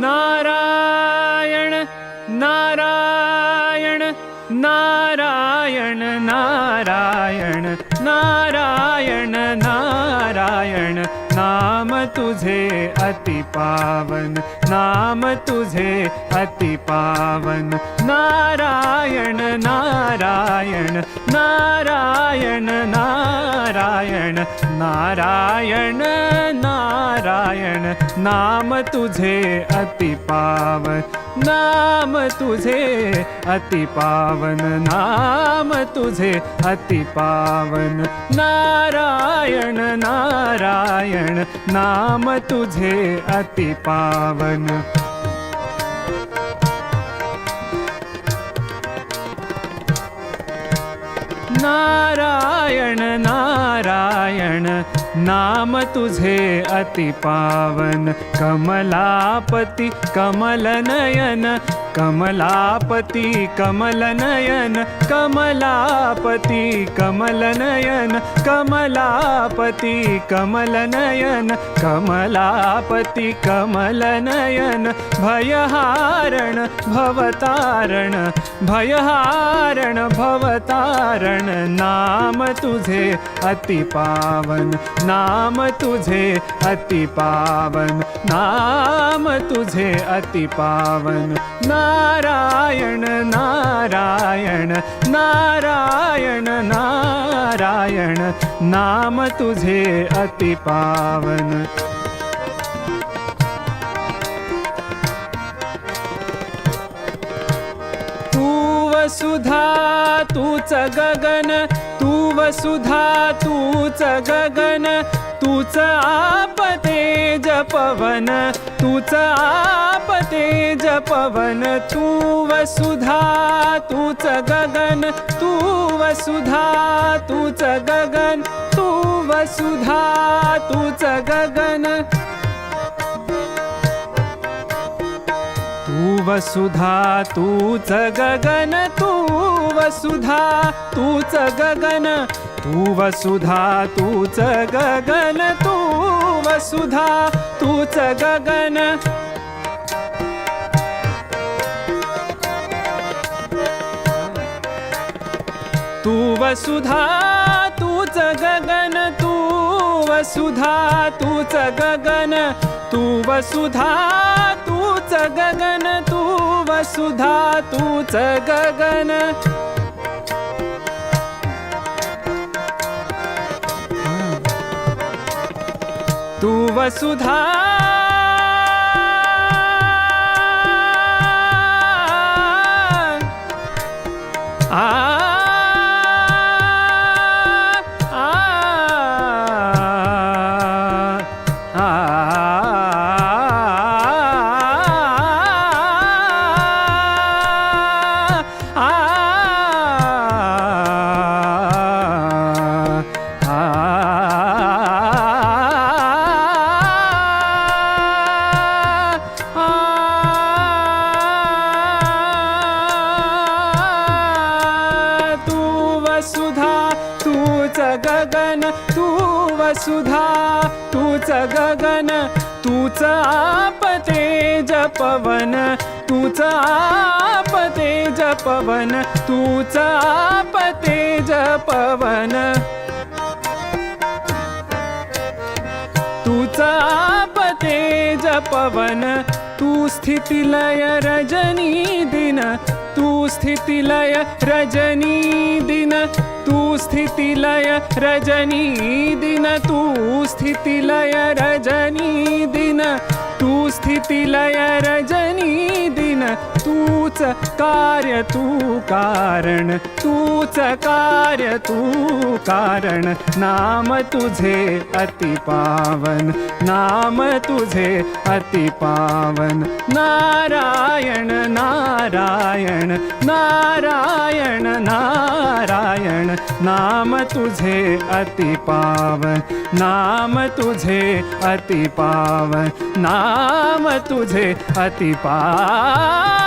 नारायण नारायण नारायण नारायण नारायण नारायण नाम तुझे अति पावन नाम तुझे अति पावन नारायण नारायण नारायण नारायण नारायण नारायण नारायण नाम तुझे अति पावन नाम तुझे अति पावन नाम तुझे अति पावन नारायण नारायण नाम तुझे अति नारायण नाम तुझे अति पावन कमलापति कमलनयन कमलापति कमलनयन कमलापति कमलनयन कमलापति कमलनयन कमलापति कमलनयन भयहारण भवतारण भयहारण भवतारण नाम तुझे अति पावन नाम तुझे अति पावन नाम तुझे अति पावन नारायण नारायण नारायण नारायण नाम तुझे अति पावन। तू वसुधा तूच गगन तू वसुधा तूच गगन तूच आपते जपवन तूच आपते जपवन तू वसुधा तूच गगन तू वसुधा तूच गगन तू वसुधा तूच गगन। तू वसुधा तूच गगन तू वसुधा तूच गगन तू वसुधा तूच गगन तू सुधा तूच गगन. तू वसुधा तूच गगन. तू वसुधा तूच गगन. तू वसुधा तूच गगन. तू वसुधा तूच गगन. तू वसुधा. आ आ तू वसुधा तूच गगन तूच आपते पवन तूच आपते पवन तूच पवन जपवन. तूचा आपते पवन तू स्थितिलय रजनी दिन तू स्थितिलय रजनी दिन. तू स्थितिलय रजनी दिन तू स्थितिलय रजनी दिन तू स्थितिलय रजनी दिन तूच कार्य तू कारण तूच कार्य तू कारण नाम तुझे अति पावन नाम तुझे अति पावन नारायण नारायण नारायण नारायण नाम तुझे अति पावन नाम तुझे अति पावन नाम तुझे अति पावन